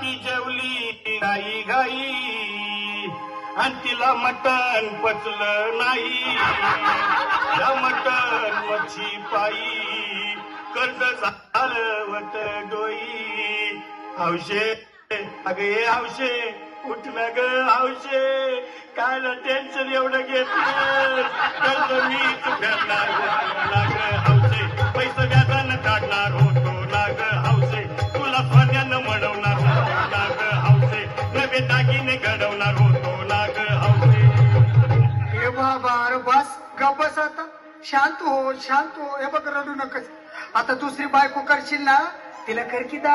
ती जेवली नाही गाई आणि तिला मटण पचलं नाही. या मटण मच्छी पायी कर्ज झालं वट डोई. हौशे अगे हौशे उठ ना ग हौशे काय ना टेन्शन एवढं घेत कर्ज मी तुझ्या पैसे व्याजानं काढणार होतो ना ग हौशे तुला पण नवे दागिने घडवणार होतो नाग ग हे बाबा अरे बस गप बस आता. शांत हो शांत हो. हे बघ रडू नकच आता दुसरी बायको करशील ना तिला कर की